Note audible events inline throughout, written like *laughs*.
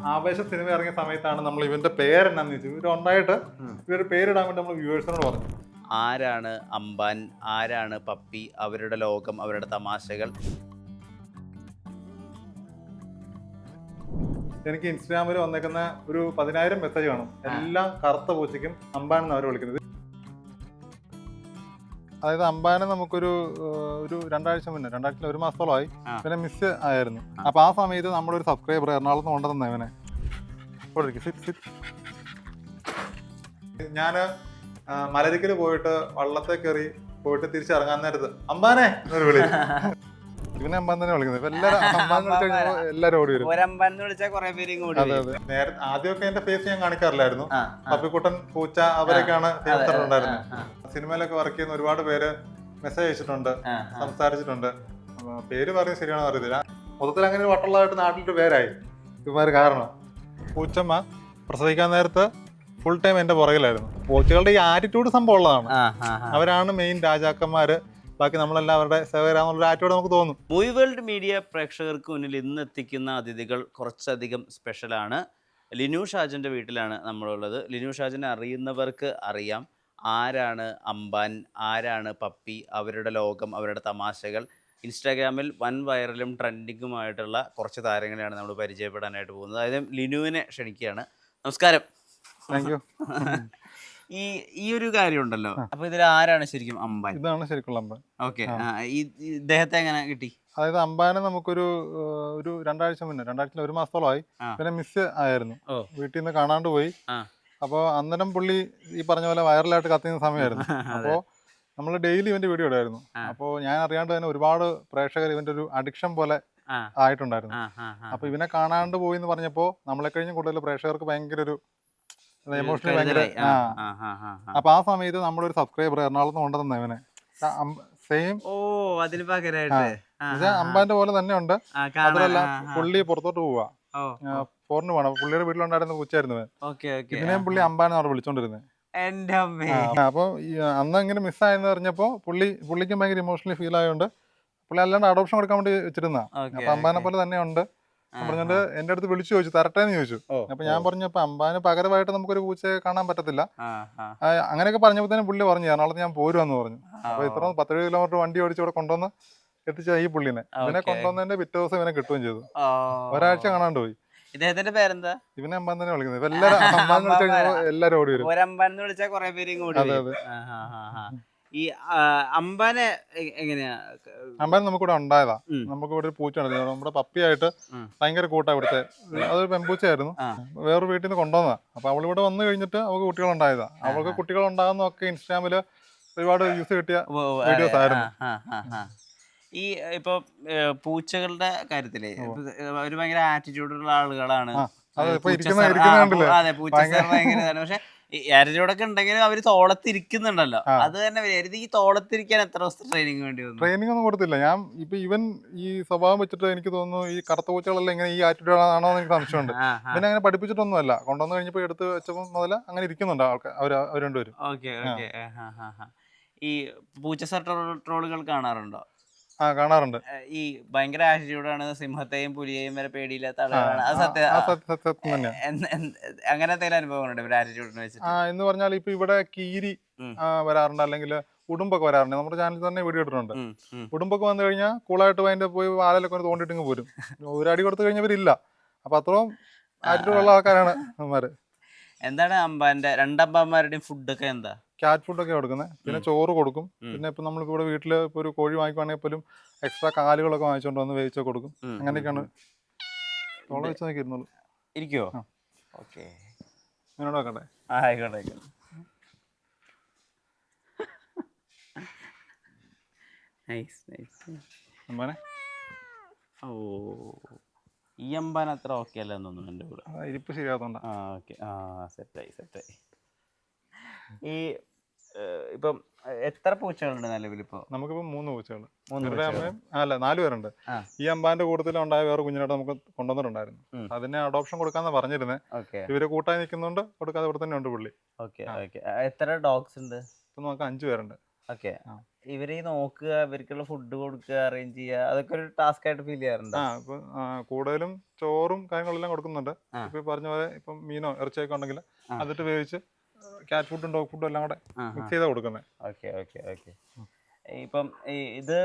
ആവേശ സിനിമ ഇറങ്ങിയ സമയത്താണ് നമ്മൾ ഇവന്റെ പേരെന്നാന്ന് ചോദിച്ചു ഇവരുണ്ടായിട്ട് ഉണ്ടായിട്ട് ഇവർ പേരിടാൻ വേണ്ടി നമ്മൾ വ്യൂവേഴ്സിനോട് പറഞ്ഞു. ആരാണ് അമ്പാൻ ആരാണ് പപ്പി? അവരുടെ ലോകം അവരുടെ തമാശകൾ. എനിക്ക് ഇൻസ്റ്റാഗ്രാമിൽ വന്നേക്കുന്ന ഒരു പതിനായിരം മെസ്സേജ് കാണും. എല്ലാം കറുത്ത പൂച്ചയ്ക്കും അമ്പാൻ എന്നവർ വിളിക്കുന്നത്. അതായത് അമ്പാനെ നമുക്കൊരു ഒരു രണ്ടാഴ്ച മുന്നേ രണ്ടാഴ്ച ഒരു മാസത്തോളമായി പിന്നെ മിസ് ആയിരുന്നു. അപ്പൊ ആ സമയത്ത് നമ്മുടെ ഒരു സബ്സ്ക്രൈബർ എറണാകുളത്ത് കൊണ്ടുവന്ന ഇവനെ. ഞാൻ മലരിക്കൽ പോയിട്ട് വള്ളത്തെ കയറി പോയിട്ട് തിരിച്ചിറങ്ങാൻ നേരത്ത് അമ്പാനെ എന്നൊരു വിളി. *laughs* ഇവനെ അമ്പാൻ തന്നെ വിളിക്കുന്നത്. ഇപ്പൊ എല്ലാരും അമ്പാൻ എല്ലാരും ഓടി വരും. അതെ അതെ. ആദ്യമൊക്കെ എന്റെ ഫേസ് ഞാൻ കാണിക്കാറില്ലായിരുന്നു. പപ്പിക്കുട്ടൻ പൂച്ച അവരൊക്കെയാണ് ഉണ്ടായിരുന്നത് സിനിമയിലൊക്കെ വർക്ക് ചെയ്യുന്ന ഒരുപാട് പേര് മെസ്സേജ് അയച്ചിട്ടുണ്ട്. സംസാരിച്ചിട്ടുണ്ട്. പേര് പറഞ്ഞ് ശരിയാണെന്ന് അറിയത്തില്ല. മൊത്തത്തിൽ അങ്ങനെ ഒരു വട്ടുള്ളതായിട്ട് നാട്ടിലൊരു പേരായി. ഇവന്മാര് കാരണം. പൂച്ചമ്മ പ്രസവിക്കാൻ നേരത്ത് ഫുൾ ടൈം എന്റെ പുറകിലായിരുന്നു. പൂച്ചകളുടെ ഈ ആറ്റിറ്റ്യൂഡ് സംഭവം ഉള്ളതാണ്. അവരാണ് മെയിൻ രാജാക്കന്മാര്. ബാക്കി നമ്മളെല്ലാവരുടെ അവരുടെ സേവരാന്നുള്ള ആറ്റിറ്റ്യൂഡ് നമുക്ക് തോന്നും. മൂവി വേൾഡ് മീഡിയ പ്രേക്ഷകർക്ക് മുന്നിൽ ഇന്ന് എത്തിക്കുന്ന അതിഥികൾ കുറച്ചധികം സ്പെഷ്യലാണ് ലിനു ഷാജിന്റെ വീട്ടിലാണ് നമ്മളുള്ളത്. ലിനു ഷാജനെ അറിയുന്നവർക്ക് അറിയാം. ആരാണ് അംബാൻ ആരാണ് പപ്പി അവരുടെ ലോകം അവരുടെ തമാശകൾ. ഇൻസ്റ്റാഗ്രാമിൽ വൻ വൈറലും ട്രെൻഡിങ്ങുമായിട്ടുള്ള കുറച്ച് താരങ്ങളെയാണ് നമ്മൾ പരിചയപ്പെടാനായിട്ട് പോകുന്നത്. അതായത് ലിനുവിനെ ക്ഷണിക്കുകയാണ്. നമസ്കാരം. താങ്ക് യു ഈ ഈ ഒരു കാര്യം ഉണ്ടല്ലോ അപ്പൊ ഇതിൽ ആരാണ് ശരിക്കും അമ്പാൻ ഇതാണ് ശരിക്കുള്ള അമ്പാൻ ഓക്കെ. ഇദ്ദേഹത്തെ എങ്ങനെ കിട്ടി? അതായത് അമ്പാനെ നമുക്കൊരു ഒരു രണ്ടാഴ്ച മുന്നേ രണ്ടാഴ്ച ഒരു മാസത്തോളമായി. പിന്നെ മിസ് ആയിരുന്നു. വീട്ടിൽ നിന്ന് കാണാണ്ട് പോയി. അപ്പോൾ അന്നേരം പുള്ളി ഈ പറഞ്ഞ പോലെ വൈറലായിട്ട് കത്തുന്ന സമയമായിരുന്നു. *laughs* അപ്പോൾ നമ്മൾ ഡെയിലി ഇവന്റെ വീഡിയോ ഇടായിരുന്നു. അപ്പോൾ ഞാൻ അറിയാണ്ട് തന്നെ ഒരുപാട് പ്രേക്ഷകർ ഇവന്റെ ഒരു അഡിക്ഷൻ പോലെ ആയിട്ടുണ്ടായിരുന്നു. അപ്പൊ ഇവനെ കാണാണ്ട് പോയി എന്ന് പറഞ്ഞപ്പോൾ നമ്മളെ കഴിഞ്ഞ കൂടുതൽ പ്രേക്ഷകർക്ക് ഭയങ്കര ഒരു എമോഷണൽ ഭയങ്കര. അപ്പൊ ആ സമയത്ത് നമ്മുടെ ഒരു സബ്സ്ക്രൈബർ എറണാകുളത്ത് കൊണ്ടുതന്നെ ഇവനെ. സെയിം ഓ അതിന് പകരമായിട്ട് അമ്പാന്റെ പോലെ തന്നെ ഉണ്ട്. ആ. പുള്ളി പുറത്തോട്ട് പോവാ. ഫോറിന് പോകണം അപ്പൊ പുള്ളിയുടെ വീട്ടിലുണ്ടായിരുന്ന ഓക്കെ ഇതിനെയും പുള്ളി അമ്പാനാണ് അവിടെ വിളിച്ചോണ്ടിരുന്നത് അപ്പൊ അന്ന് ഇങ്ങനെ മിസ്സായെന്ന് പറഞ്ഞപ്പോ പുള്ളി പുള്ളിക്കും ഭയങ്കര ഇമോഷണലി ഫീൽ ആയതുകൊണ്ട് പുള്ളി അല്ലാണ്ട് അഡോപ്ഷൻ കൊടുക്കാൻ വേണ്ടി വെച്ചിരുന്ന അപ്പൊ അമ്പാനെ പോലെ തന്നെ ഉണ്ട് പറഞ്ഞോണ്ട് എന്റെ അടുത്ത് വിളിച്ചു ചോദിച്ചു തരട്ടേന്ന് ചോദിച്ചു. അപ്പൊ ഞാൻ പറഞ്ഞപ്പോ അമ്പാന് പകരമായിട്ട് നമുക്കൊരു പൂച്ചയെ കാണാൻ പറ്റത്തില്ല. അങ്ങനെയൊക്കെ പറഞ്ഞപ്പോ തന്നെ പുള്ളി പറഞ്ഞു എറണാകുളത്ത് ഞാൻ പോരുമെന്ന് പറഞ്ഞു. അപ്പൊ ഇത്ര പത്തേഴ് കിലോമീറ്റർ വണ്ടി ഓടിച്ച് ഇവിടെ കൊണ്ടുവന്ന് എത്തിച്ച ഈ പുള്ളിനെ. ഇവനെ. കൊണ്ടുവന്നതിന്റെ പിറ്റേ ദിവസം ഇവനെ കിട്ടുകയും ചെയ്തു. ഒരാഴ്ച കാണാണ്ട് പോയി. ഇദ്ദേഹത്തിന്റെ പേരെന്താ ഇവനെ അമ്പാൻ തന്നെ വിളിക്കുന്നത് ഇപ്പൊ എല്ലാരും അമ്പാൻ വിളിച്ചു കഴിഞ്ഞാൽ എല്ലാരും ഓടി വരും ഒരമ്പാൻ എന്ന് വിളിച്ചാൽ കുറെ പേര് ഇങ്ങോട്ട് അതെ, വരും. ആ, ആ, ആ, ആ. ഈ ആ, അമ്പാനെ എ- എങ്ങനെയാ അമ്പാൻ നമുക്കിവിടെ ഉണ്ടായതാ ഉം. നമുക്ക് ഇവിടെ ഒരു പൂച്ച ഉണ്ടായിരുന്നു നമ്മുടെ പപ്പിയായിട്ട് ഉം. ഭയങ്കര കൂട്ടാ ഇവിടുത്തെ അതൊരു പെൺപൂച്ചയായിരുന്നു ആ. വേറൊരു വീട്ടിൽ നിന്ന് കൊണ്ടുവന്നതാ അപ്പൊ അവൾ ഇവിടെ വന്നു കഴിഞ്ഞിട്ട് അവൾക്ക് കുട്ടികളുണ്ടായതാ അവൾക്ക് കുട്ടികൾ ഉണ്ടാകുന്നൊക്കെ ഇൻസ്റ്റാഗ്രാമിൽ ഒരുപാട് യൂസ് കിട്ടിയ വീഡിയോസ്. ആയിരുന്നു. ആ, ആ, ആ. ഈ ഇപ്പൊ പൂച്ചകളുടെ കാര്യത്തിൽ അവർ ഭയങ്കര ആറ്റിറ്റ്യൂഡുള്ള ആളുകളാണ്. അതെ, പൂച്ച ഭയങ്കര പക്ഷെ ആറ്റിറ്റ്യൂഡൊക്കെ ഉണ്ടെങ്കിലും അവർ തോളത്തിരിക്കുന്നുണ്ടല്ലോ. അത് തന്നെ ഈ തോളത്തിരിക്കാൻ എത്ര ദിവസത്തെ ട്രെയിനിങ് വേണ്ടി വന്നു? ട്രെയിനിങ് ഒന്നും കൊടുത്തില്ല. ഞാൻ ഇപ്പൊ ഇവൻ ഈ സ്വഭാവം വെച്ചിട്ട് എനിക്ക് തോന്നുന്നു ഈ കറുത്ത പൂച്ചകളെല്ലാം ഇങ്ങനെ ഈ ആറ്റിറ്റ്യൂഡ് ആണോ എന്ന് എനിക്ക് സംശയമുണ്ട്. പിന്നെ. ഇവനെ അങ്ങനെ പഠിപ്പിച്ചിട്ടൊന്നുമല്ല. കൊണ്ടുവന്ന് കഴിഞ്ഞപ്പോ എടുത്ത് വെച്ചപ്പോൾ മുതൽ അങ്ങനെ ഇരിക്കുന്നുണ്ട് ആൾക്കാർ അവർ അവർ രണ്ടുപേരും. ഈ പൂച്ച സർ ട്രോളുകൾ കാണാറുണ്ടോ? കാണാറുണ്ട്. ഈ ഭയങ്കര ആറ്റിറ്റ്യൂഡാണ് സിംഹത്തെയും പുലിയെയും വരെ പേടിയില്ലാത്ത ആളുകളാണ്. അത് സത്യം അങ്ങനെ എന്തെങ്കിലും അനുഭവങ്ങളുണ്ട് ആറ്റിറ്റ്യൂഡിനെ വെച്ചിട്ട്? ആ എന്ന് പറഞ്ഞാൽ ഇപ്പൊ ഇവിടെ കീരി. വരാറുണ്ട്. അല്ലെങ്കിൽ ഉടുമ്പൊക്കെ വരാറുണ്ട്. നമ്മുടെ ചാനലിൽ തന്നെ വീഡിയോ ഇട്ടിട്ടുണ്ട്. ഉടുമ്പൊക്കെ വന്നു കഴിഞ്ഞാൽ കൂളായിട്ട് അതിന്റെ പോയി വാലയിലൊക്കെ ഒന്ന് തോണ്ടിട്ട് ഇങ്ങ് പോരും. ഒരു അടി കൊടുത്തു കഴിഞ്ഞവരില്ല. അപ്പൊ അത്രയും ആറ്റിറ്റ്യൂഡ് ഉള്ള ആൾക്കാരാണ് അമ്മമാര് എന്താണ് അമ്പാന്റെ രണ്ടമ്പാന്മാരുടെയും ഫുഡൊക്കെ എന്താ? ക്യാറ്റ് ഫുഡൊക്കെ കൊടുക്കുന്നത് പിന്നെ ചോറ് കൊടുക്കും. പിന്നെ ഇപ്പൊ നമ്മളിപ്പോ ഇവിടെ വീട്ടിൽ ഇപ്പൊ ഒരു കോഴി വാങ്ങിക്കുവാണെങ്കിൽ പോലും എക്സ്ട്രാ കാലുകളൊക്കെ വാങ്ങിച്ചുകൊണ്ട് വന്ന് വേവിച്ച് കൊടുക്കും. അങ്ങനെയൊക്കെയാണ്. തോളം വെച്ച് നോക്കിയിരുന്നുള്ളൂ. ഓക്കെ. ആയിക്കോട്ടെ നൈസ് നൈസ് ഓ. ഈ അമ്പാൻ അത്ര ഓക്കെ അല്ല തോന്നുന്നു എന്റെ കൂടെ. ആ, ഇരിപ്പ് ശരിയാത്തോണ്ടാ ആ ഓക്കെ ആ സെറ്റായി സെറ്റായി ഈ ഏഹ്, ഇപ്പം എത്ര പൂച്ചകളുണ്ട് നിലവിലിപ്പോ നമുക്കിപ്പോ മൂന്ന് പൂച്ചകൾ ഇവരുടെ. അമ്മയും അല്ല നാല് പേരുണ്ട്. ഈ അമ്പാന്റെ കൂട്ടത്തിൽ ഉണ്ടായ വേറെ കുഞ്ഞിനായിട്ട് നമുക്ക് കൊണ്ടുവന്നിട്ടുണ്ടായിരുന്നു. അതിനെ അഡോപ്ഷൻ കൊടുക്കാന്ന് പറഞ്ഞിരുന്നത് ഓക്കെ. ഇവർ കൂട്ടായി നിൽക്കുന്നുണ്ട് കൊടുക്കാതെ ഇവിടെ തന്നെ ഉണ്ട് പുള്ളി. ഓക്കെ ആ. ഓക്കെ. എത്ര ഡോഗ്സ് ഉണ്ട്? ഇപ്പൊ നമുക്ക് അഞ്ചു പേരുണ്ട്. ഓക്കെ. ഇവരെ നോക്കുക ഇവർക്കുള്ള ഫുഡ് കൊടുക്കുക അറേഞ്ച് ചെയ്യുക അതൊക്കെ ഒരു ടാസ്ക് ആയിട്ട് ഫീൽ ചെയ്യാറുണ്ട്? ആ ഇപ്പൊ കൂടുതലും ചോറും കാര്യങ്ങളെല്ലാം കൊടുക്കുന്നുണ്ട്. ഇപ്പൊ പറഞ്ഞ പോലെ ഇപ്പം മീനോ ഇറച്ചിയൊക്കെ ഉണ്ടെങ്കിൽ. അതിട്ട് വേവിച്ച് ക്യാറ്റ് ഫുഡും ഡോഗ് ഫുഡും എല്ലാം കൂടെ മിക്സ് ചെയ്താ കൊടുക്കുന്നത് ഓക്കെ ഓക്കെ ഓക്കെ ഇപ്പം ഇത്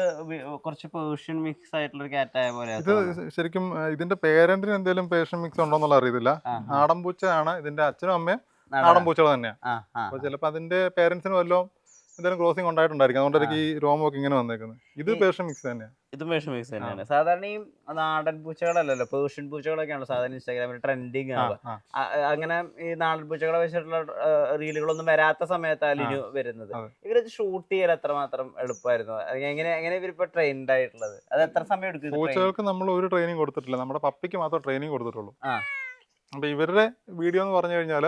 കുറച്ച് പേർഷ്യൻ മിക്സ് ആയിട്ടുള്ള ഒരു കാറ്റായ പോലെ ഇത് ശരിക്കും ഇതിന്റെ പേരന്റിന് എന്തെങ്കിലും പേർഷ്യൻ മിക്സ് ഉണ്ടോന്നുള്ള അറിയത്തില്ല. ആ, ആ. നാടൻ പൂച്ചയാണ് ഇതിന്റെ അച്ഛനും അമ്മയും നാടൻ. പൂച്ചകൾ തന്നെയാണ് അപ്പൊ ചിലപ്പോ അതിന്റെ പേരന്റ്സിന് വല്ലതും എന്തെങ്കിലും ക്രോസിംഗ് ഉണ്ടായിട്ടുണ്ടായിരിക്കും. അതുകൊണ്ട് ഈ രോമൊക്കെ ഇങ്ങനെ വന്നേക്കുന്നത്. ഇത് പേർഷ്യൻ മിക്സ് തന്നെയാണ് ഇത് പേർഷ്യൻ മിക്സ് തന്നെയാണ്. സാധാരണ ഈ നാടൻ പൂച്ചകളല്ലല്ലോ. പേർഷ്യൻ പൂച്ചകളൊക്കെയാണ് സാധാരണ ഇൻസ്റ്റാഗ്രാമിൽ ട്രെൻഡിങ് ആണ് ആവുക. അങ്ങനെ ഈ നാടൻ പൂച്ചകളെ വെച്ചിട്ടുള്ള റീലുകളൊന്നും വരാത്ത സമയത്താണ് ഇനി വരുന്നത്. ഇവർ ഷൂട്ട് ചെയ്യാൻ എത്രമാത്രം എളുപ്പമായിരുന്നു? എങ്ങനെ എങ്ങനെ ഇവരിപ്പോ ട്രെയിൻഡ് ആയിട്ടുള്ളത്? അത് എത്ര സമയം എടുക്കും പൂച്ചകൾക്ക് നമ്മൾ ഒരു ട്രെയിനിങ് കൊടുത്തിട്ടില്ല. നമ്മുടെ പപ്പിക്ക് മാത്രം ട്രെയിനിങ് കൊടുത്തിട്ടുള്ളൂ. അപ്പൊ ഇവരുടെ വീഡിയോ എന്ന് പറഞ്ഞു കഴിഞ്ഞാൽ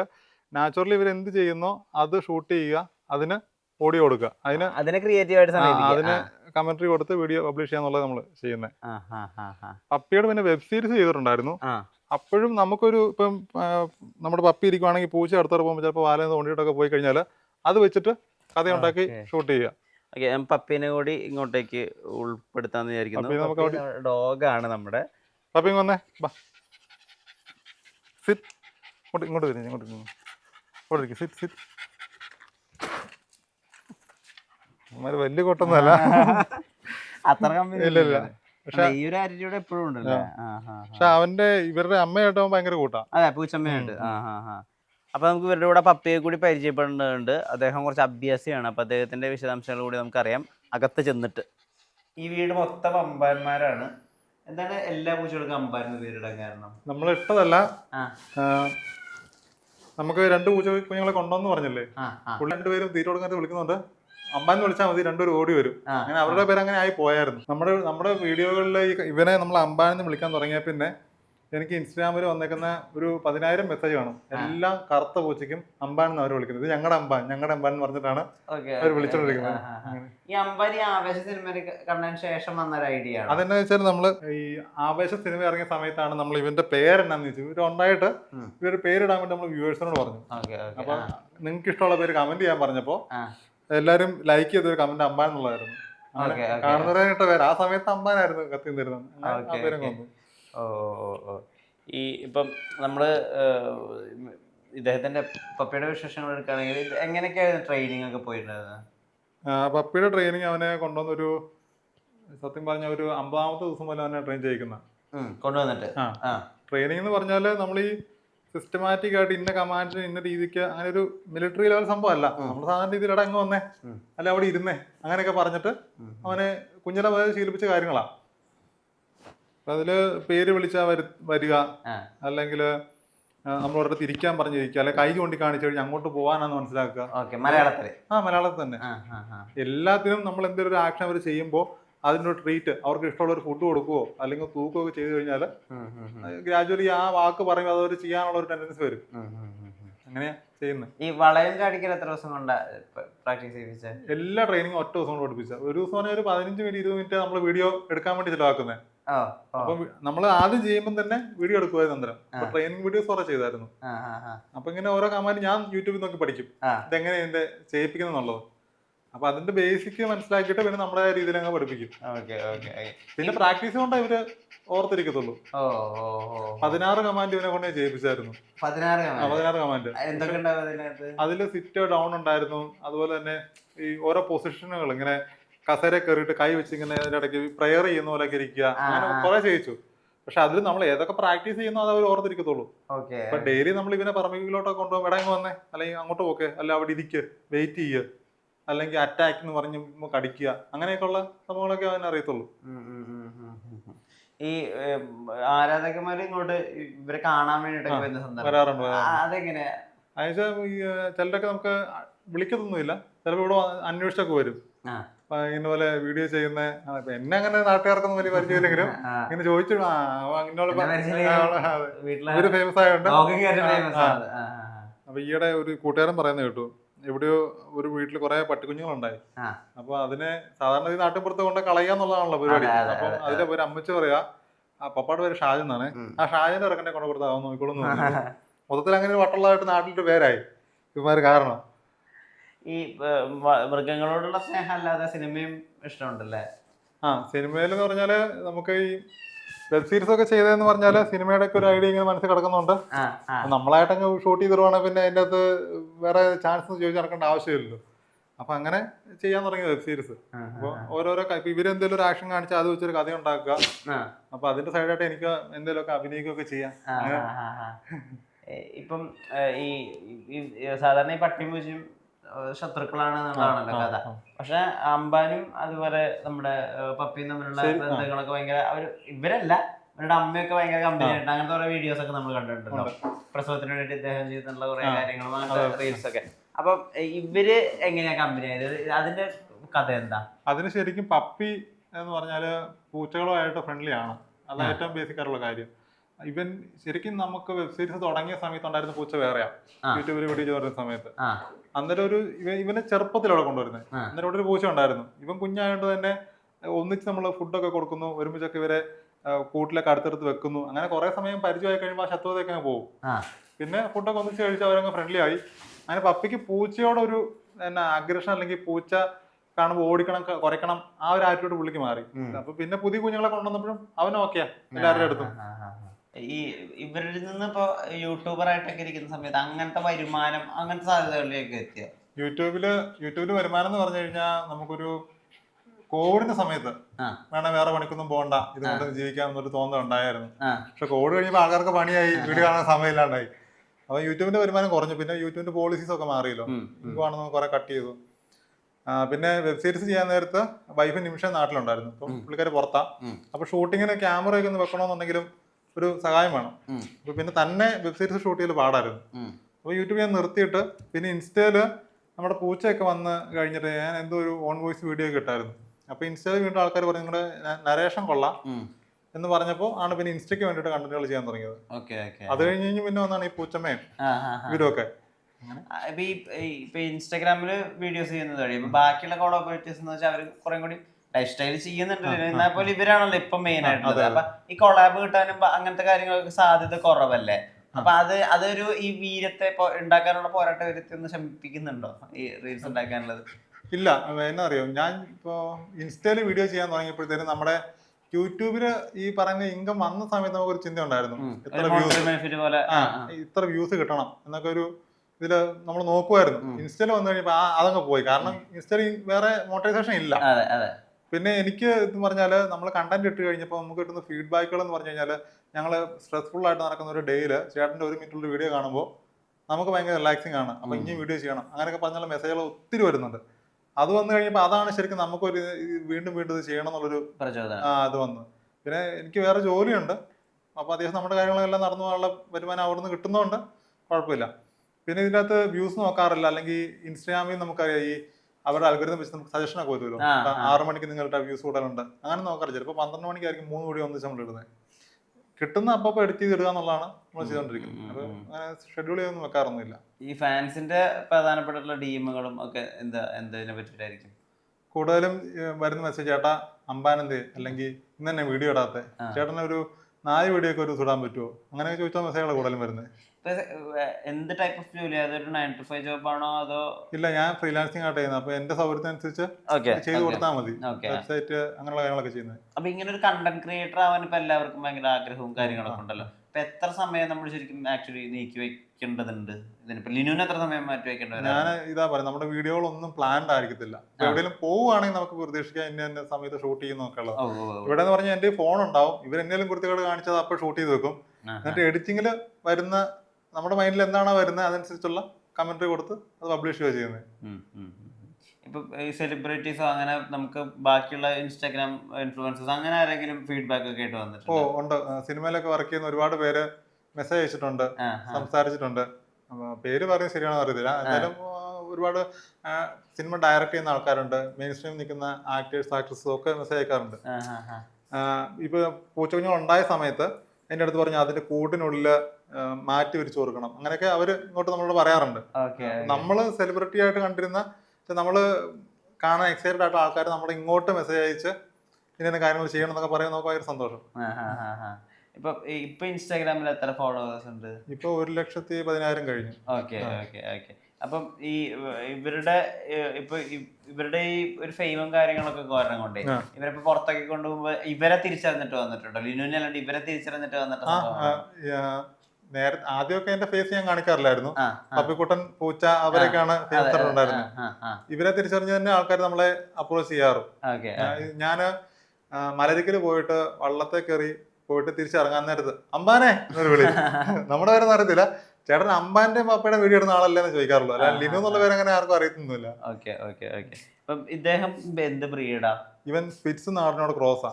നാച്ചുറലി ഇവർ എന്ത് ചെയ്യുന്നോ അത് ഷൂട്ട് ചെയ്യുക. അതിന് ഓഡിയോ കൊടുക്കുക. അതിന് അതിനെ ക്രിയേറ്റീവ് ആയിട്ട് അതിന് കമന്ററി കൊടുത്ത് വീഡിയോ പബ്ലിഷ് ചെയ്യാന്നുള്ളത് നമ്മൾ ചെയ്യുന്നത് പപ്പിയുടെ പിന്നെ വെബ് സീരീസ് ചെയ്തിട്ടുണ്ടായിരുന്നു. അപ്പോഴും നമുക്കൊരു ഇപ്പം നമ്മുടെ പപ്പി ഇരിക്കുവാണെങ്കിൽ പൂച്ച അടുത്തോട്ട് പോകുമ്പോൾ ചിലപ്പോൾ വാലയിൽ തോണ്ടിയിട്ടൊക്കെ പോയി കഴിഞ്ഞാൽ അത് വെച്ചിട്ട് കഥ ഉണ്ടാക്കി ഷൂട്ട് ചെയ്യുക. ഓക്കെ പപ്പീനെ കൂടി ഇങ്ങോട്ടേക്ക് ഉൾപ്പെടുത്താന്ന് വിചാരിക്കുന്നു. ഡോഗാണ് നമ്മുടെ. പപ്പി വന്നേ ബാ സിറ്റ് ഇങ്ങോട്ട് ഇങ്ങോട്ട് വരും ഇങ്ങോട്ട് ഇങ്ങോട്ട്. സിറ്റ് സിറ്റ് വലിയ കൊട്ടൊന്നുമല്ല. *laughs* അത്ര കമ്പനി ഇല്ല. പക്ഷെ- ഈ ഒരു ആറ്റിറ്റ്യൂഡ് എപ്പോഴും ഉണ്ടല്ലേ. പക്ഷെ അവന്റെ ഇവരുടെ അമ്മയായിട്ട് അവൻ ഭയങ്കര കൂട്ടാ. അതെ പൂച്ചമ്മയുണ്ട്. ആ ആ ആ. അപ്പൊ നമുക്ക് ഇവരുടെ കൂടെ പപ്പയെ കൂടി പരിചയപ്പെടേണ്ടതുണ്ട്. അദ്ദേഹം കുറച്ച് അഭ്യാസിയാണ്. അപ്പൊ അദ്ദേഹത്തിന്റെ വിശദാംശങ്ങൾ കൂടി നമുക്കറിയാം. അകത്ത് ചെന്നിട്ട്. ഈ വീട് മൊത്തം അമ്പാന്മാരാണ് എന്താണ് എല്ലാ പൂച്ചകൾക്കും അമ്പാൻ പേരിടാൻ കാരണം? നമ്മൾ ഇട്ടതല്ല. നമുക്ക് രണ്ട് പൂച്ച കുഞ്ഞുങ്ങളെ കൊണ്ടുവന്ന് പറഞ്ഞില്ലേ? പുള്ളി രണ്ടുപേരും കൊടുക്കാനായിട്ട് വിളിക്കുന്നുണ്ട്. അമ്പാന്ന് വിളിച്ചാൽ മതി രണ്ടൊരു ഓടി വരും. അങ്ങനെ അവരുടെ പേര് അങ്ങനെ ആയി പോയായിരുന്നു. നമ്മുടെ നമ്മുടെ വീഡിയോകളിൽ ഇവനെ നമ്മൾ അമ്പാനെന്ന് വിളിക്കാൻ തുടങ്ങിയ പിന്നെ എനിക്ക് ഇൻസ്റ്റാഗ്രാമിൽ വന്നേക്കുന്ന ഒരു പതിനായിരം മെസ്സേജ് കാണും. എല്ലാം കറുത്ത പൂച്ചയ്ക്കും അമ്പാൻ എന്ന് അവർ വിളിക്കുന്നത്. ഇത് ഞങ്ങളുടെ അമ്പാൻ ഞങ്ങളുടെ അമ്പാൻ എന്ന് പറഞ്ഞിട്ടാണ് അവർ വിളിച്ചോണ്ടിരിക്കുന്നത്. ഈ അമ്പാൻ ഈ ആവേശ സിനിമ കണ്ടതിന് ശേഷം വന്ന ഒരു ഐഡിയ അതെന്നാ വെച്ചാൽ നമ്മൾ ഈ ആവേശ സിനിമ ഇറങ്ങിയ സമയത്താണ് നമ്മൾ ഇവന്റെ പേരെന്നാന്ന് ചോദിച്ചു ഇവർ ഉണ്ടായിട്ട്. ഇവർ പേരിടാൻ വേണ്ടി നമ്മൾ വ്യൂവേഴ്സിനോട് പറഞ്ഞു. അപ്പൊ നിങ്ങൾക്ക് ഇഷ്ടമുള്ള പേര് കമന്റ് ചെയ്യാൻ പറഞ്ഞപ്പോ. എല്ലാരും ലൈക്ക് ചെയ്തൊരു കമന്റ് അമ്പാൻ എന്നുള്ളതായിരുന്നു. കാണുന്നവരായിട്ട പേര്. ആ സമയത്ത് അമ്പാനായിരുന്നു കത്തി. വന്നു. ഓ ഈ ഇപ്പം നമ്മൾ ഇദ്ദേഹത്തിന്റെ പപ്പയുടെ വിശേഷങ്ങൾ എടുക്കുകയാണെങ്കിൽ എങ്ങനെയൊക്കെയായിരുന്നു ട്രെയിനിങ് ഒക്കെ പോയിട്ടുണ്ടായിരുന്നത് പപ്പിയുടെ ട്രെയിനിങ് അവനെ കൊണ്ടുവന്നൊരു സത്യം പറഞ്ഞ ഒരു അമ്പതാമത്തെ ദിവസം പോലെ അവനെ ട്രെയിൻ ചെയ്യിക്കുന്ന. കൊണ്ടുവന്നിട്ട്. ട്രെയിനിങ് എന്ന് പറഞ്ഞാൽ നമ്മൾ ഈ സിസ്റ്റമാറ്റിക് ആയിട്ട് ഇന്ന കമാൻഡിന് ഇന്ന രീതിക്ക് അങ്ങനെ ഒരു മിലിറ്ററി ലെവൽ സംഭവം അല്ല ഉം. നമ്മൾ സാധാരണ രീതിയിൽ ഇട അങ്ങ് വന്നേ. അല്ല അവിടെ ഇരുന്നേ. അങ്ങനെയൊക്കെ പറഞ്ഞിട്ട്. അവനെ കുഞ്ഞിലെ മുതൽ ശീലിപ്പിച്ച കാര്യങ്ങളാ. അതിൽ പേര് വിളിച്ചാ വരു വരിക. അല്ലെങ്കിൽ നമ്മളോട് തിരിക്കാൻ പറഞ്ഞിരിക്കുക അല്ലെ കൈ കൊണ്ടി കാണിച്ചു കഴിഞ്ഞാൽ അങ്ങോട്ട് പോകാനാന്ന് മനസ്സിലാക്കുക. മലയാളത്തിൽ ആ മലയാളത്തിൽ തന്നെ. എല്ലാത്തിനും നമ്മൾ എന്തൊരു ഒരു ആക്ഷൻ അവർ ചെയ്യുമ്പോൾ അതിന്റെ ട്രീറ്റ് അവർക്ക് ഇഷ്ടമുള്ള ഒരു ഫുഡ് കൊടുക്കുവോ അല്ലെങ്കിൽ തൂക്കുകയോ ചെയ്തു കഴിഞ്ഞാൽ ഗ്രാജുവലി ആ വാക്ക് പറയുമ്പോൾ അതവർ ചെയ്യാനുള്ള ഒരു ടെൻഡൻസ് വരും. അങ്ങനെ ചെയ്യുന്നത് ഈ വളയം ചാടിക്കൽ എത്ര ദിവസം കൊണ്ടാ പ്രാക്ടീസ് ചെയ്യിപ്പിച്ചേ? എല്ലാ ട്രെയിനിങ്ങും ഒറ്റ ദിവസം കൊണ്ട് പഠിപ്പിച്ച. ഒരു ദിവസം പറഞ്ഞാൽ ഒരു പതിനഞ്ച് മിനിറ്റ് ഇരുപത് മിനിറ്റ് നമ്മൾ വീഡിയോ എടുക്കാൻ വേണ്ടി ചിലവാക്കുന്നത് ഓ അപ്പൊ നമ്മൾ ആദ്യം ചെയ്യുമ്പോൾ തന്നെ വീഡിയോ എടുക്കുമായിരുന്നു അന്നേരം അപ്പൊ ട്രെയിനിങ് വീഡിയോസ് കുറെ ചെയ്തായിരുന്നു. അപ്പൊ ഇങ്ങനെ ഓരോ കമാൻഡ് ഞാൻ യൂട്യൂബിൽ നോക്കി പഠിക്കും. ഇതെങ്ങനെ ഇതിന്റെ ചെയ്യിപ്പിക്കുന്നുള്ളത് അപ്പൊ അതിന്റെ ബേസിക് മനസ്സിലാക്കിയിട്ട് പിന്നെ നമ്മുടെ രീതിയിൽ അങ്ങ് പഠിപ്പിക്കും. പിന്നെ പ്രാക്ടീസ് കൊണ്ട് ഇവർ ഓർത്തിരിക്കത്തുള്ളൂ. പതിനാറ് കമാൻഡ് ഇവനെ കൊണ്ട് ചെയ്യിപ്പിച്ചായിരുന്നു പതിനാറ്. കമാൻഡ് അതിൽ സിറ്റ് ഡൗൺ ഉണ്ടായിരുന്നു. അതുപോലെ തന്നെ ഈ ഓരോ പൊസിഷനുകൾ ഇങ്ങനെ കസേര കയറിയിട്ട് കൈ വെച്ച് ഇങ്ങനെ ഇടയ്ക്ക് പ്രെയർ ചെയ്യുന്ന പോലെയൊക്കെ ഇരിക്കുക. അങ്ങനെ. കുറെ ചെയ്യിച്ചു. പക്ഷെ അതിൽ നമ്മൾ ഏതൊക്കെ പ്രാക്ടീസ് ചെയ്യുന്നോ അത് അവർ ഓർത്തിരിക്കത്തുള്ളൂ. അപ്പൊ ഡെയിലി നമ്മൾ ഇവനെ പറമ്പിലോട്ടൊക്കെ കൊണ്ടുപോകും. ഇവിടെ വന്നേ. അല്ലെങ്കിൽ അങ്ങോട്ട് പോക്കെ. അല്ല അവിടെ ഇരിക്കുക വെയിറ്റ് ചെയ്യുക അല്ലെങ്കിൽ അറ്റാക്ക് എന്ന് പറഞ്ഞ് കടിക്കുക. അങ്ങനെയൊക്കെയുള്ള സംഭവങ്ങളൊക്കെ അവൻ അറിയത്തുള്ളൂ. ഈ ആരാധകന്മാർ ഇങ്ങോട്ട് ഇവരെ കാണാൻ വേണ്ടിട്ടൊക്കെ വരുന്ന സന്ദർഭം. അതെങ്ങനെ? ഈ ചിലരൊക്കെ നമുക്ക് വിളിക്കത്തൊന്നുമില്ല. ചിലപ്പോൾ ഇവിടെ അന്വേഷിച്ചൊക്കെ വരും. ഇങ്ങനെ പോലെ വീഡിയോ ചെയ്യുന്ന. എന്നെ അങ്ങനെ നാട്ടുകാർക്കൊന്നും വലിയ പരിചയമില്ലെങ്കിലും ഇങ്ങനെ ചോദിച്ചു. ഒരു ഫേമസ് ആയതുകൊണ്ട് അപ്പൊ ഈയിടെ ഒരു കൂട്ടുകാരൻ പറയുന്നത് കേട്ടു. എവിടെയോ ഒരു വീട്ടിൽ കുറെ പട്ടിക്കുഞ്ഞുങ്ങളുണ്ടായി. അപ്പൊ അതിനെ സാധാരണ ഈ നാട്ടിൻപുറത്ത് കൊണ്ട് കളയാന്നുള്ളതാണല്ലോ പരിപാടി. അപ്പൊ അതെ, അതിന്റെ ഒരു അമ്മച്ച പറയാ ആ പപ്പാട് പേര് ഷാജൻ എന്നാണ്. ആ ഷാജന്റെ ഇറക്കനെ കൊണ്ട് കൊടുത്താൽ അവൻ നോക്കിക്കോളും *laughs* മൊത്തത്തിൽ അങ്ങനെ ഒരു വട്ടുള്ളതായിട്ട് നാട്ടിലൊരു പേരായി. ഇവന്മാര് കാരണം. ഈ മൃഗങ്ങളോടുള്ള സ്നേഹം അല്ലാതെ സിനിമയും ഇഷ്ടമുണ്ടല്ലേ? ആ സിനിമയിൽ എന്ന് പറഞ്ഞാൽ നമുക്ക് ഈ വെബ് സീരീസ് ഒക്കെ ചെയ്തതെന്ന് പറഞ്ഞാൽ സിനിമയുടെ ഒക്കെ ഒരു ഐഡിയ ഇങ്ങനെ മനസ്സിൽ കിടക്കുന്നുണ്ട്. നമ്മളായിട്ട് അങ്ങ് ഷൂട്ട് ചെയ്തിടുവാണെങ്കിൽ പിന്നെ അതിന്റെ അകത്ത് വേറെ ചാൻസ് ചോദിച്ചു നടക്കേണ്ട ആവശ്യമില്ലല്ലോ. അപ്പൊ അങ്ങനെ ചെയ്യാൻ തുടങ്ങി വെബ് സീരീസ് അപ്പൊ ഓരോരോ ഇവരെന്തെങ്കിലും ഒരു ആക്ഷൻ കാണിച്ചാൽ അത് വെച്ചൊരു കഥ ഉണ്ടാക്കുക. അപ്പൊ അതിന്റെ സൈഡായിട്ട് എനിക്ക് എന്തെങ്കിലുമൊക്കെ അഭിനയിക്കുകയൊക്കെ ചെയ്യാം. ഇപ്പം ഈ സാധാരണ ഈ പട്ടിയും ഏ, ശത്രുക്കളാണ് എന്നുള്ളതാണല്ലോ കഥ. പക്ഷെ അംബാനും അതുപോലെ നമ്മുടെ പപ്പിയും തമ്മിലുള്ള ബന്ധങ്ങളൊക്കെ ഭയങ്കര അവർ ഇവരല്ല അവരുടെ അമ്മയൊക്കെ ഭയങ്കര കമ്പനി ആയിട്ട് അങ്ങനത്തെ കുറെ വീഡിയോസ് ഒക്കെ നമ്മൾ കണ്ടിട്ടുണ്ടല്ലോ. പ്രസവത്തിന് വേണ്ടി ഇദ്ദേഹം ചെയ്തിട്ടുള്ള കുറെ. കാര്യങ്ങളും അങ്ങനത്തെ റീൽസ് ഒക്കെ. അപ്പൊ ഇവർ എങ്ങനെയാ കമ്പനി ആയത്? അതിന്റെ കഥ എന്താ? അതിന് ശരിക്കും പപ്പി എന്ന് പറഞ്ഞാൽ പൂച്ചകളുമായിട്ട് ഫ്രണ്ട്ലി ആണ്. അത് ഏറ്റവും ബേസിക് ആയിട്ടുള്ള കാര്യം. ഇവൻ ശരിക്കും നമുക്ക് വെബ് സീരീസ് തുടങ്ങിയ സമയത്ത് ഉണ്ടായിരുന്ന പൂച്ച വേറെയാ. യൂട്യൂബിൽ വീഡിയോ ചെയ്യുന്ന സമയത്ത്. അന്നേരം ഒരു ഇവനെ ചെറുപ്പത്തിൽ ചെറുപ്പത്തിലവിടെ കൊണ്ടുവരുന്നത്. അന്നേരം അവിടെ ഒരു പൂച്ച ഉണ്ടായിരുന്നു. ഇവൻ കുഞ്ഞായതുകൊണ്ട് തന്നെ ഒന്നിച്ച് നമ്മൾ ഫുഡൊക്കെ കൊടുക്കുന്നു ഒരുമിച്ചൊക്കെ ഇവരെ കൂട്ടിലൊക്കെ അടുത്തടുത്ത് വെക്കുന്നു. അങ്ങനെ കുറെ സമയം പരിചയമായി കഴിയുമ്പോൾ ആ ശത്രുതയൊക്കെ അങ്ങ് പോകും. പിന്നെ ഫുഡൊക്കെ ഒന്നിച്ച് കഴിച്ച് അവരങ്ങ് ഫ്രണ്ട്ലി ആയി. അങ്ങനെ പപ്പിക്ക് പൂച്ചയോടൊരു എന്നാ അഗ്രഷൻ അല്ലെങ്കിൽ പൂച്ച കാണുമ്പോൾ ഓടിക്കണം കുറയ്ക്കണം ആ ഒരു ആറ്റിറ്റ്യൂഡ് പുള്ളിക്ക് മാറി. അപ്പൊ പിന്നെ പുതിയ കുഞ്ഞുങ്ങളെ കൊണ്ടുവന്നപ്പോഴും അവൻ ഓക്കെയാ. എല്ലാവരുടെ അടുത്തും. ഈ ഇവരിൽ നിന്ന് ഇപ്പൊ യൂട്യൂബർ ആയിട്ടൊക്കെ ഇരിക്കുന്ന സമയത്ത് അങ്ങനത്തെ വരുമാനം അങ്ങനത്തെ സാധ്യതകളിലേക്ക് എത്തിയ? യൂട്യൂബിൽ യൂട്യൂബിൽ വരുമാനം എന്ന് പറഞ്ഞു കഴിഞ്ഞാൽ നമുക്കൊരു കോവിഡിന്റെ സമയത്ത്. വേണം വേറെ പണിക്കൊന്നും പോകണ്ട ഇതുകൊണ്ട് ജീവിക്കാം എന്നൊരു തോന്നൽ ഉണ്ടായിരുന്നു. പക്ഷെ കോവിഡ് കഴിയുമ്പോൾ ആൾക്കാർക്ക് പണിയായി വീട് കാണാൻ സമയമില്ലാണ്ടായി. അപ്പൊ യൂട്യൂബിന്റെ വരുമാനം കുറഞ്ഞു. പിന്നെ യൂട്യൂബിന്റെ പോളിസീസ് ഒക്കെ മാറിയല്ലോ. ആണെന്ന് കുറെ കട്ട് ചെയ്തു. പിന്നെ വെബ് സീരീസ് ചെയ്യാൻ നേരത്ത് വൈഫ് നിമിഷം നാട്ടിലുണ്ടായിരുന്നു. അപ്പം പുള്ളിക്കാർ പുറത്താ. അപ്പൊ ഷൂട്ടിങ്ങിന് ക്യാമറ ഒക്കെ ഒന്ന് വെക്കണമെന്നുണ്ടെങ്കിലും ഒരു സഹായം വേണം. അപ്പൊ പിന്നെ തന്നെ വെബ് സീരീസ് ഷൂട്ട് ചെയ്ത് പാടായിരുന്നു. അപ്പൊ യൂട്യൂബ് ഞാൻ നിർത്തിയിട്ട് പിന്നെ ഇൻസ്റ്റയിൽ നമ്മുടെ പൂച്ചയൊക്കെ വന്ന് കഴിഞ്ഞിട്ട് ഞാൻ എന്തോ ഒരു ഓൺ വോയിസ് വീഡിയോ ഒക്കെ ഇട്ടായിരുന്നു. അപ്പൊ ഇൻസ്റ്റയിൽ വീണ്ടും ആൾക്കാർ പറഞ്ഞു നിങ്ങളുടെ നരേഷൻ കൊള്ളാം. എന്ന് പറഞ്ഞപ്പോൾ ആണ് പിന്നെ ഇൻസ്റ്റയ്ക്ക് വേണ്ടിട്ട് കണ്ടന്റുകൾ ചെയ്യാൻ തുടങ്ങിയത്. അത് കഴിഞ്ഞ് കഴിഞ്ഞ് പിന്നെ വന്നാണ് ഈ പൂച്ചമ്മയും ഇവരൊക്കെ ഇൻസ്റ്റാഗ്രാമിൽ വീഡിയോസ് ചെയ്യുന്നത് വഴി. ബാക്കിയുള്ള കൊളാബറേറ്റീവ്സ് എന്ന് വെച്ചാൽ അവർ കുറെ കൂടി ലൈഫ് സ്റ്റൈൽ ചെയ്യുന്നുണ്ട് എന്നാൽ പോലും ഇവരാണല്ലോ ഇപ്പൊ മെയിൻ ആയിട്ടുള്ളത്. അപ്പൊ ഈ കൊളാബ് കിട്ടാനും അങ്ങനത്തെ കാര്യങ്ങൾക്ക് സാധ്യത കുറവല്ലേ? അപ്പൊ അത് അതൊരു ഈ വീരത്തെ ഉണ്ടാക്കാനുള്ള പോരാട്ട വീരത്തെ ഒന്ന് ശമിപ്പിക്കുന്നുണ്ടോ? ഈ റീൽസ് ഉണ്ടാക്കാനുള്ളത്. ഇല്ല എന്നാ അറിയാം? ഞാൻ ഇപ്പോ ഇൻസ്റ്റയിൽ വീഡിയോ ചെയ്യാൻ തുടങ്ങിയപ്പോഴത്തേനും നമ്മുടെ യൂട്യൂബിൽ ഈ പറയുന്ന ഇൻകം വന്ന സമയത്ത് നമുക്കൊരു ചിന്ത ഉണ്ടായിരുന്നു. ഇത്ര വ്യൂസ് ഇത്ര വ്യൂസ് കിട്ടണം എന്നൊക്കെ ഒരു ഇതിൽ നമ്മൾ നോക്കുമായിരുന്നു ഇൻസ്റ്റയിൽ വന്നു കഴിഞ്ഞപ്പോൾ ആ അതങ്ങ് പോയി. കാരണം ഇൻസ്റ്റയിൽ വേറെ മോട്ടിവേഷൻ ഇല്ല. പിന്നെ എനിക്ക് എന്ന് പറഞ്ഞാൽ നമ്മൾ കണ്ടന്റ് ഇട്ട് കഴിഞ്ഞപ്പോൾ നമുക്ക് കിട്ടുന്ന ഫീഡ്ബാക്കുകൾ എന്ന് പറഞ്ഞു കഴിഞ്ഞാൽ ഞങ്ങൾ സ്ട്രെസ്ഫുൾ ആയിട്ട് നടക്കുന്ന ഒരു ഡേയിൽ ചേട്ടന്റെ ഒരു മിനിറ്റുള്ള വീഡിയോ കാണുമ്പോൾ നമുക്ക് ഭയങ്കര റിലാക്സിങ് ആണ്. അപ്പൊ ഇനി വീഡിയോ ചെയ്യണം. അങ്ങനെയൊക്കെ പറഞ്ഞുള്ള മെസ്സേജുകൾ ഒത്തിരി വരുന്നുണ്ട്. അത് വന്നു കഴിഞ്ഞപ്പോൾ അതാണ് ശരിക്കും നമുക്കൊരു വീണ്ടും വീണ്ടും ഇത് ചെയ്യണം എന്നുള്ളൊരു ആ, അത് വന്നു. പിന്നെ എനിക്ക് വേറെ ജോലിയുണ്ട്. അപ്പോൾ അത്യാവശ്യം നമ്മുടെ കാര്യങ്ങളെല്ലാം നടന്നു പോകാനുള്ള വരുമാനം അവിടെ നിന്ന് കിട്ടുന്നതുകൊണ്ട് കുഴപ്പമില്ല. പിന്നെ ഇതിനകത്ത് അകത്ത് വ്യൂസ് നോക്കാറില്ല. അല്ലെങ്കിൽ ഇൻസ്റ്റാഗ്രാമിൽ നമുക്കറിയാം ഈ അവരുടെ അൽഗരിതം വെച്ച് നമുക്ക് സജഷൻ ഒക്കെ വരുമല്ലോ അപ്പൊ. ആറ് മണിക്ക് നിങ്ങളുടെ വ്യൂസ് കൂടാനുണ്ട്. അങ്ങനെ നോക്കാറ്. ചിലപ്പോൾ പന്ത്രണ്ട് മണിക്കായിരിക്കും മൂന്ന് വീഡിയോ ഒന്നിച്ച് നമ്മൾ ഇടുന്നത്. കിട്ടുന്ന അപ്പൊ എഡിറ്റ് ചെയ്ത് ഇടുക എന്നുള്ളതാണ് നമ്മൾ ചെയ്തോണ്ടിരിക്കുന്നത് അത് അങ്ങനെ ഷെഡ്യൂൾ ചെയ്തൊന്നും വെക്കാറൊന്നുമില്ല. ഈ ഫാൻസിന്റെ പ്രധാനപ്പെട്ടുള്ള ഡീമുകളും ഒക്കെ എന്താ എന്തതിനെ പറ്റിയിട്ടായിരിക്കും? കൂടുതലും വരുന്ന മെസ്സേജ് ചേട്ടാ അമ്പാനന്ത് അല്ലെങ്കിൽ ഇന്ന് തന്നെ വീഡിയോ ഇടാത്ത. ചേട്ടനൊരു നാല് വീഡിയോ ഒക്കെ ഒരു ഇടാൻ പറ്റുമോ? അങ്ങനെയൊക്കെ ചോദിച്ചാൽ മെസ്സേജുകൾ കൂടുതലും വരുന്നത്. എന്ത് ടൈപ്പ് ഓഫ് ജോലി? അതൊരു നയൻ ടു ഫൈവ് ജോബ് ആണോ അതോ? ഇല്ല ഞാൻ ഫ്രീലാൻസിങ് ആയിട്ട് ചെയ്യുന്നത്. അപ്പൊ എന്റെ സൗകര്യത്തിനനുസരിച്ച് ചെയ്ത് കൊടുത്താൽ മതി. വെബ്സൈറ്റ് അങ്ങനെയുള്ള കാര്യങ്ങളൊക്കെ ചെയ്യുന്നത്. അപ്പൊ ഇങ്ങനെ ഒരു കണ്ടന്റ് ക്രിയേറ്റർ ആവാൻ ഇപ്പൊ എല്ലാവർക്കും ഭയങ്കര ആഗ്രഹവും കാര്യങ്ങളൊക്കെ ഉണ്ടല്ലോ. അപ്പൊ എത്ര സമയം നമ്മൾ ശരിക്കും ആക്ച്വലി നീക്കി വെക്കേണ്ടതുണ്ട്? ഇതിനിപ്പോ ലിനുവിന് എത്ര സമയം മാറ്റി വെക്കേണ്ടത് ഞാൻ ഇതാ പറയുന്നത് നമ്മുടെ വീഡിയോകളൊന്നും പ്ലാൻഡ് ആയിരിക്കത്തില്ല. എവിടെയെങ്കിലും പോവുകയാണെങ്കിൽ നമുക്ക് പ്രതീക്ഷിക്കാം ഇന്ന എന്നെ സമയത്ത് ഷൂട്ട് ചെയ്യുന്നൊക്കെ ഉള്ളത്. ഇവിടെ എന്ന് പറഞ്ഞാൽ എന്റെ ഫോൺ ഉണ്ടാവും. ഇവർ എന്തെങ്കിലും കുർത്തികൾ കാണിച്ചത് അപ്പൊ ഷൂട്ട് ചെയ്ത് വെക്കും. എന്നിട്ട് എഡിറ്റിംഗിൽ വരുന്ന നമ്മുടെ മൈൻഡിൽ എന്താണോ വരുന്നത് അതനുസരിച്ചുള്ള കമന്ററി കൊടുത്ത് അത് പബ്ലിഷ് ചെയ്യുക ചെയ്യുന്നത്. ഇപ്പൊ ഈ സെലിബ്രിറ്റീസ് അങ്ങനെ നമുക്ക് ബാക്കിയുള്ള ഇൻസ്റ്റാഗ്രാം ഇൻഫ്ലുവൻസേഴ്സ് അങ്ങനെ ആരെങ്കിലും ഫീഡ്ബാക്ക് ഒക്കെ ആയിട്ട് ഓ ഉണ്ട്. സിനിമയിലൊക്കെ വർക്ക് ചെയ്യുന്ന ഒരുപാട് പേര് മെസ്സേജ് അയച്ചിട്ടുണ്ട്. സംസാരിച്ചിട്ടുണ്ട്. പേര് പറയും ശരിയാണോ അറിയത്തില്ല. എന്തായാലും ഒരുപാട് സിനിമ ഡയറക്റ്റ് ചെയ്യുന്ന ആൾക്കാരുണ്ട്. മെയിൻ സ്ട്രീം നിൽക്കുന്ന ആക്ടേഴ്സ് ആക്ട്രസും ഒക്കെ മെസ്സേജ് അയക്കാറുണ്ട്. ഇപ്പൊ പൂച്ചക്കുഞ്ഞുങ്ങൾ ഉണ്ടായ സമയത്ത് എന്റെ അടുത്ത് പറഞ്ഞു അതിന്റെ കൂട്ടിനുള്ളിൽ മാറ്റി വിരിച്ചു കൊടുക്കണം. അങ്ങനെയൊക്കെ അവർ ഇങ്ങോട്ട് നമ്മളോട് പറയാറുണ്ട്. നമ്മൾ സെലിബ്രിറ്റി ആയിട്ട് കണ്ടിരുന്ന നമ്മൾ നമ്മൾ കാണാൻ എക്സൈറ്റഡ് ആയിട്ടുള്ള ആൾക്കാർ നമ്മൾ ഇങ്ങോട്ട് മെസ്സേജ് അയച്ച് ഇന്ന കാര്യങ്ങൾ ചെയ്യണം എന്നൊക്കെ പറയും നമുക്ക് ഭയങ്കര സന്തോഷം. ഇപ്പൊ ഇപ്പൊ ഇൻസ്റ്റാഗ്രാമിൽ എത്ര ഫോളോവേഴ്സ് ഉണ്ട്? ഇപ്പൊ ഒരു ലക്ഷത്തി പതിനായിരം കഴിഞ്ഞു. Okay okay okay. അപ്പം ഈ ഇവരുടെ ഇപ്പൊ ഇവരുടെ ഈ ഒരു ഫെയിമും കാര്യങ്ങളൊക്കെ കാരണം കൊണ്ടേ. ഇവരിപ്പോ പുറത്തൊക്കെ കൊണ്ടുപോകുമ്പോ ഇവരെ തിരിച്ചറിഞ്ഞിട്ട് വന്നിട്ടുണ്ടോ? ലിനുവിനെ അല്ലാണ്ട് ഇവരെ തിരിച്ചറിഞ്ഞിട്ട് വന്നിട്ടുണ്ടോ? നേരെ ആദ്യമൊക്കെ എന്റെ ഫേസ് ഞാൻ കാണിക്കാറില്ലായിരുന്നു. പപ്പിക്കുട്ടൻ പൂച്ച അവരൊക്കെയാണ് ഉണ്ടായിരുന്നത് ഇവരെ തിരിച്ചറിഞ്ഞ് തന്നെ ആൾക്കാർ നമ്മളെ അപ്രോച്ച് ചെയ്യാറ്. ഞാൻ മലരിക്കൽ പോയിട്ട് വള്ളത്തെ കയറി പോയിട്ട് തിരിച്ചിറങ്ങാൻ നേരത്ത് അമ്പാനെ എന്നൊരു വിളി. *laughs* നമ്മുടെ പേരൊന്നും അറിയത്തില്ല. ചേട്ടൻ അമ്പാന്റെ പപ്പയുടെ വീഡിയോ ഇടുന്ന ആളല്ലേ എന്ന് ചോദിക്കാറുള്ളൂ. അല്ല ലിനു എന്നുള്ള പേര് അങ്ങനെ ആർക്കും അറിയത്തൊന്നുമില്ല. Okay okay okay. അപ്പം ഇദ്ദേഹം എന്ത് ബ്രീഡാ ഇവൻ സ്പിറ്റ്സ് നാടിനോട് ക്രോസാ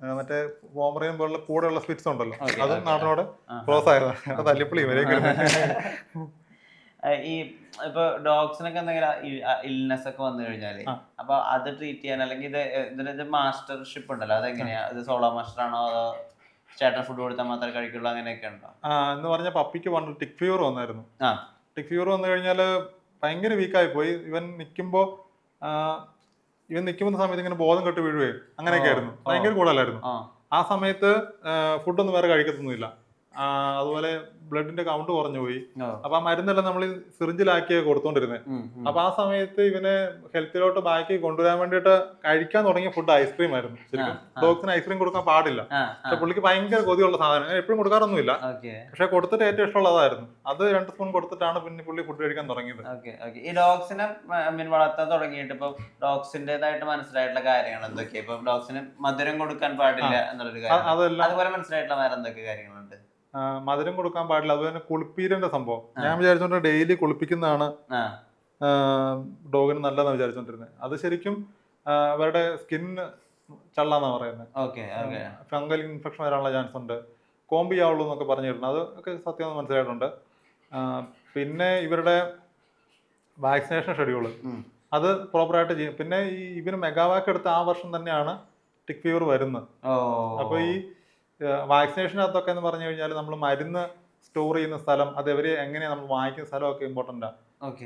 മറ്റേ പോമറിയും പോലുള്ള കൂടെയുള്ള സ്പിറ്റ്സ് ഉണ്ടല്ലോ. അത് നാടിനോട് ക്ലോസ് ആയതാണ് തല്ലിപ്പുള്ളി ആ, ഈ ഇപ്പൊ ഡോഗ്സിനൊക്കെ എന്തെങ്കിലും ഇൽനെസ് ഒക്കെ വന്നു കഴിഞ്ഞാൽ ആ. അപ്പൊ അത് ട്രീറ്റ് ചെയ്യാൻ അല്ലെങ്കിൽ ഇത് മാസ്റ്റർഷിപ്പ് ഉണ്ടല്ലോ. അതെങ്ങനെയാ? ഇത് സോളോ മാസ്റ്റർ ആണോ അതോ ചേട്ടൻ ഫുഡ് കൊടുത്താൽ മാത്രമേ കഴിക്കുള്ളൂ? അങ്ങനെയൊക്കെ ഉണ്ടോ? ആ, എന്ന് പറഞ്ഞ പപ്പിക്ക് പണ്ട് ടിക് ഫ്യൂർ വന്നായിരുന്നു. ആ. ടിക് ഫ്യൂർ വന്നു കഴിഞ്ഞാൽ ഭയങ്കര വീക്കായി പോയി. ഇവൻ നിൽക്കുമ്പോൾ ഇവൻ നിൽക്കുന്ന സമയത്ത് ഇങ്ങനെ ബോധം കെട്ട് വീഴുകയും അങ്ങനെയൊക്കെ ആയിരുന്നു. ഭയങ്കര കൂടുതലായിരുന്നു. ആ. സമയത്ത് ഫുഡൊന്നും വേറെ കഴിക്കത്തൊന്നുമില്ല. അതുപോലെ ബ്ലഡിന്റെ കൗണ്ട് കുറഞ്ഞു പോയി അപ്പൊ ആ മരുന്നെല്ലാം നമ്മൾ സിറിഞ്ചിലാക്കിയ കൊടുത്തോണ്ടിരുന്നത്. അപ്പൊ ആ സമയത്ത് ഇവനെ ഹെൽത്തിലോട്ട് ബാക്കി കൊണ്ടുവരാൻ വേണ്ടിട്ട് കഴിക്കാൻ തുടങ്ങിയ ഫുഡ് ഐസ്ക്രീം ആയിരുന്നു ശരിക്കും. ഡോഗ്സിന് ഐസ്ക്രീം കൊടുക്കാൻ പാടില്ല. പക്ഷെ പുള്ളിക്ക് ഭയങ്കര കൊതിയുള്ള സാധനം. എപ്പോഴും കൊടുക്കാറൊന്നുമില്ല. പക്ഷെ കൊടുത്തിട്ട് ഏറ്റവും ഇഷ്ടമുള്ള അതായിരുന്നു. അത് രണ്ട് സ്പൂൺ കൊടുത്തിട്ടാണ് പിന്നെ പുള്ളി ഫുഡ് കഴിക്കാൻ തുടങ്ങിയത്. ഈ ഡോഗ്സിനെ മീൻ വളർത്താൻ തുടങ്ങിയിട്ട് ഇപ്പൊ ഡോഗ്സിന്റേതായിട്ട് മനസ്സിലായിട്ടുള്ള കാര്യങ്ങൾ എന്തൊക്കെയാ? ഇപ്പൊ ഡോഗ്സിന് മധുരം കൊടുക്കാൻ പാടില്ല എന്നുള്ളൊരു കാര്യം. അതുപോലെ മനസ്സിലായിട്ടുള്ള വേറെ എന്തൊക്കെ കാര്യങ്ങളുണ്ട്? മധുരം കൊടുക്കാൻ പാടില്ല. അതുപോലെ തന്നെ കുളിപ്പീരന്റെ സംഭവം. ഞാൻ വിചാരിച്ചോണ്ട് ഡെയിലി കുളിപ്പിക്കുന്നതാണ് ഡോഗിന് നല്ലതെന്ന് വിചാരിച്ചോണ്ടിരുന്നത് അത് ശരിക്കും അവരുടെ സ്കിന്ന് ചള്ളാന്നാ പറയുന്നത് ഫംഗൽ ഇൻഫെക്ഷൻ വരാനുള്ള ചാൻസ് ഉണ്ട്. കോമ്പി ആവുള്ളൂ എന്നൊക്കെ പറഞ്ഞിരുന്നു. അത് ഒക്കെ സത്യം മനസ്സിലായിട്ടുണ്ട്. പിന്നെ ഇവരുടെ വാക്സിനേഷൻ ഷെഡ്യൂൾ. അത് പ്രോപ്പറായിട്ട് ചെയ്യും. പിന്നെ ഈ ഇവന് മെഗാവാക്ക് എടുത്ത ആ വർഷം തന്നെയാണ് ടിക് ഫീവർ വരുന്നത്. അപ്പോൾ അപ്പൊ ഈ വാക്സിനേഷനകത്തൊക്കെ എന്ന് പറഞ്ഞു കഴിഞ്ഞാൽ നമ്മൾ മരുന്ന് സ്റ്റോർ ചെയ്യുന്ന സ്ഥലം അത് എവരെ എങ്ങനെയാണ് നമ്മൾ വാങ്ങിക്കുന്ന സ്ഥലമൊക്കെ ഇമ്പോർട്ടന്റ് ആണ്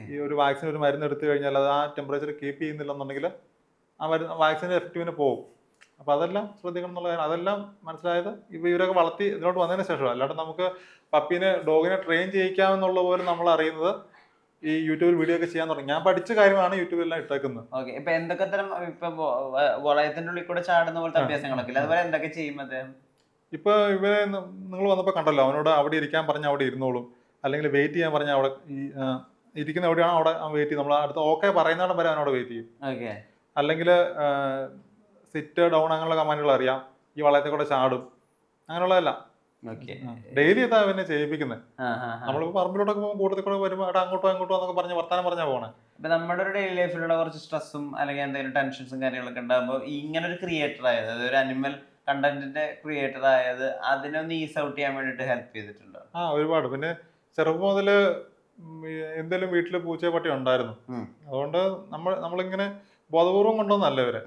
ഈ ഒരു വാക്സിൻ ഒരു മരുന്ന് എടുത്തു കഴിഞ്ഞാൽ അത് ആ ടെമ്പറേച്ചർ കീപ്പ് ചെയ്യുന്നില്ലെന്നുണ്ടെങ്കിൽ ആ മരുന്ന് വാക്സിന്റെ എഫക്റ്റീവിന് പോകും. അപ്പോൾ അതെല്ലാം ശ്രദ്ധിക്കണം എന്നുള്ള കാര്യം. അതെല്ലാം മനസ്സിലായത് ഇവ ഇവരൊക്കെ വളർത്തി ഇതിലോട്ട് വന്നതിന് ശേഷം അല്ലാണ്ട് നമുക്ക് പപ്പീനെ ഡോഗിനെ ട്രെയിൻ ചെയ്യിക്കാമെന്നുള്ള പോലും നമ്മൾ അറിയുന്നത് ഈ യൂട്യൂബിൽ വീഡിയോ ഒക്കെ ചെയ്യാൻ തുടങ്ങി. ഞാൻ പഠിച്ച കാര്യമാണ് യൂട്യൂബിലെല്ലാം ഇട്ടേക്കുന്നത്. ഓക്കെ. ഇപ്പൊ എന്തൊക്കെ തരം ഇപ്പൊ വ- വ- ഉള്ളിൽ കൂടെ ചാടുന്ന പോലത്തെ അഭ്യാസങ്ങളൊക്കെ അതുപോലെ എന്തൊക്കെ ചെയ്യും അദ്ദേഹം ഇപ്പൊ ഇവരെ നിങ്ങൾ വന്നപ്പോൾ കണ്ടല്ലോ അവനോട് അവിടെ ഇരിക്കാൻ പറഞ്ഞാൽ അവിടെ ഇരുന്നോളും. അല്ലെങ്കിൽ വെയിറ്റ് ചെയ്യാൻ പറഞ്ഞാൽ അവിടെ ഇരിക്കുന്ന എവിടെയാണോ അവിടെ വെയിറ്റ് ചെയ്യും നമ്മൾ അടുത്ത് ഓക്കെ പറയുന്നിടം വരെ അവനോട് വെയിറ്റ് ചെയ്യും. അല്ലെങ്കിൽ സിറ്റ് ഡൗൺ അങ്ങനെയുള്ള കമാൻഡുകൾ അറിയാം. ഈ വളയത്തെ കൂടെ ചാടും. അങ്ങനെയുള്ളതല്ല. ഡെയിലി ഇതാ അവനെ ചെയ്യിപ്പിക്കുന്നത് നമ്മളിപ്പോ പറമ്പിലോട്ടൊക്കെ പോകുമ്പോൾ കൂട്ടത്തിൽ കൂടെ വരുമ്പോൾ അവിടെ അങ്ങോട്ടോ അങ്ങോട്ടോ എന്നൊക്കെ പറഞ്ഞ് വർത്താനം പറഞ്ഞാൽ പോകണേ ഇപ്പൊ നമ്മുടെ ഒരു ഡെയിലി ലൈഫിലുള്ള കുറച്ച് സ്ട്രെസ്സും അല്ലെങ്കിൽ എന്തെങ്കിലും ടെൻഷൻസും കാര്യങ്ങളൊക്കെ ഉണ്ടാകുമ്പോൾ ഇങ്ങനെ ഒരു ക്രിയേറ്റർ ആയത് അതായത് ഒരു അനിമൽ കണ്ടന്റിന്റെ ക്രിയേറ്റർ ആയത് അതിനൊന്ന് ഈസ് ഔട്ട് ചെയ്യാൻ വേണ്ടിട്ട് ഹെൽപ്പ് ചെയ്തിട്ടുണ്ടോ. ആ ഒരുപാട്. പിന്നെ ചെറുപ്പം മുതൽ എന്തെങ്കിലും വീട്ടിൽ പൂച്ച പട്ടി ഉണ്ടായിരുന്നു അതുകൊണ്ട് നമ്മൾ നമ്മളിങ്ങനെ ബോധപൂർവം കൊണ്ടുവന്നല്ല ഇവരെ.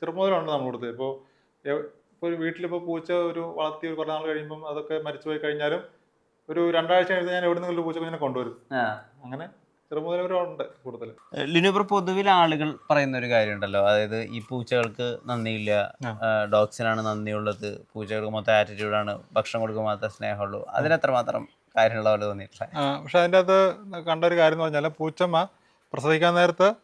ചെറുപ്പം മുതലുണ്ട് നമ്മുടെ അടുത്ത് ഇപ്പോൾ ഇപ്പോൾ വീട്ടിലിപ്പോൾ പൂച്ച ഒരു വളർത്തി ഒരു കുറേ നാൾ കഴിയുമ്പോൾ അതൊക്കെ മരിച്ചുപോയി കഴിഞ്ഞാലും ഒരു രണ്ടാഴ്ച കഴിഞ്ഞ് ഞാൻ എവിടെ നിന്നെങ്കിലും പൂച്ച കുഞ്ഞിനെ കൊണ്ടുവരും അങ്ങനെ ഉണ്ട് കൂടുതൽ ലിനുപ്ര പൊതുവിൽ ആളുകൾ പറയുന്ന ഒരു കാര്യമുണ്ടല്ലോ. അതായത് ഈ പൂച്ചകൾക്ക് നന്ദിയില്ല. ഡോഗ്സിനാണ് നന്ദിയുള്ളത്. പൂച്ചകൾക്ക് മൊത്തം ആറ്റിറ്റ്യൂഡാണ് ഭക്ഷണം കൊടുക്കുക മാത്രമേ സ്നേഹമുള്ളൂ. അതിനെത്രമാത്രം കാര്യമുള്ള പോലെ തോന്നിയിട്ടില്ല? പക്ഷെ അതിന്റെ അത് കണ്ട ഒരു കാര്യം എന്ന് പറഞ്ഞാൽ പൂച്ചമ്മ പ്രസവിക്കാൻ നേരത്ത്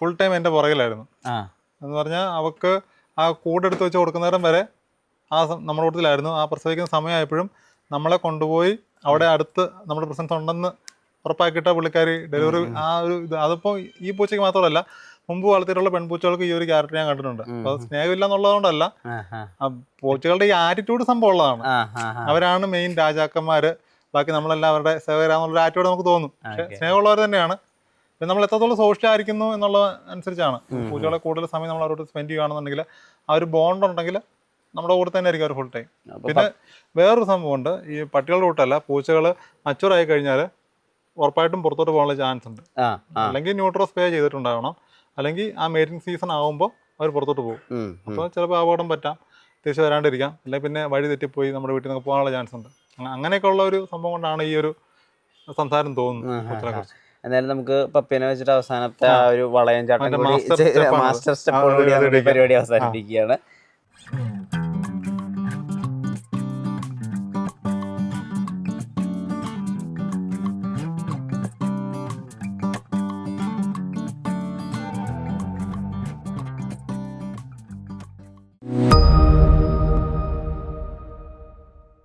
ഫുൾ ടൈം എന്റെ പുറകിലായിരുന്നു. ആ. എന്ന് പറഞ്ഞാൽ അവക്ക് ആ കൂടെടുത്ത് വെച്ച് കൊടുക്കുന്നേരം വരെ ആ നമ്മുടെ കൂട്ടത്തിലായിരുന്നു. ആ പ്രസവിക്കുന്ന സമയമായപ്പോഴും നമ്മളെ കൊണ്ടുപോയി അവിടെ അടുത്ത് നമ്മുടെ പ്രസൻസ് ഉണ്ടെന്ന് ഉറപ്പാക്കിയിട്ട പുള്ളിക്കാരി ഡെലിവറി ആ ഒരു ഇത്. അതിപ്പോൾ ഈ പൂച്ചയ്ക്ക് മാത്രമല്ല മുമ്പ് വളർത്തിയിട്ടുള്ള പെൺപൂച്ചകൾക്ക് ഈ ഒരു ക്യാരക്ടർ ഞാൻ കണ്ടിട്ടുണ്ട്. അപ്പൊ സ്നേഹമില്ല എന്നുള്ളതുകൊണ്ടല്ല പൂച്ചകളുടെ ഈ ആറ്റിറ്റ്യൂഡ് സംഭവം ഉള്ളതാണ്. അവരാണ് മെയിൻ രാജാക്കന്മാര്. ബാക്കി നമ്മളെല്ലാം അവരുടെ സേവകരാന്നുള്ള ആറ്റിറ്റ്യൂഡ് നമുക്ക് തോന്നും. പക്ഷെ സ്നേഹമുള്ളവർ തന്നെയാണ്. പിന്നെ നമ്മൾ എത്രത്തോളം സോഷ്യലായിരിക്കുന്നു എന്നുള്ള അനുസരിച്ചാണ്. പൂച്ചകളെ കൂടുതൽ സമയം നമ്മൾ അവരോട് സ്പെൻഡ് ചെയ്യുകയാണെന്നുണ്ടെങ്കിൽ ആ ഒരു ബോണ്ട് ഉണ്ടെങ്കിൽ നമ്മുടെ കൂടെ തന്നെ ആയിരിക്കും അവർ ഫുൾ ടൈം പിന്നെ വേറൊരു സംഭവമുണ്ട്. ഈ പട്ടികളുടെ കൂട്ടല്ല പൂച്ചകൾ മച്ചൂർ ആയി കഴിഞ്ഞാൽ ഉറപ്പായിട്ടും പുറത്തോട്ട് പോകാനുള്ള ചാൻസ് ഉണ്ട്. അല്ലെങ്കിൽ ന്യൂട്രോസ് പേ ചെയ്തിട്ടുണ്ടാവണം അല്ലെങ്കിൽ ആ മേറ്റിംഗ് സീസൺ ആകുമ്പോൾ അവർ പുറത്തോട്ട് പോകും. അപ്പോൾ ചിലപ്പോൾ അപകടം പറ്റാം തിരിച്ച് വരാണ്ടിരിക്കാം അല്ലെങ്കിൽ പിന്നെ വഴി തെറ്റിപ്പോയി നമ്മുടെ വീട്ടിൽ നിന്ന് പോകാനുള്ള ചാൻസ് ഉണ്ട് അങ്ങ- അങ്ങനെയൊക്കെ ഉള്ള ഒരു സംഭവം കൊണ്ടാണ് ഈ ഒരു സംസാരം തോന്നുന്നത് എന്തായാലും നമുക്ക് പപ്പിനെ വെച്ചിട്ട് അവസാനത്തെ ആ. ഒരു വളയം ചാട്ടം. Master step. പരിപാടി അവസാനിപ്പിക്കുകയാണ്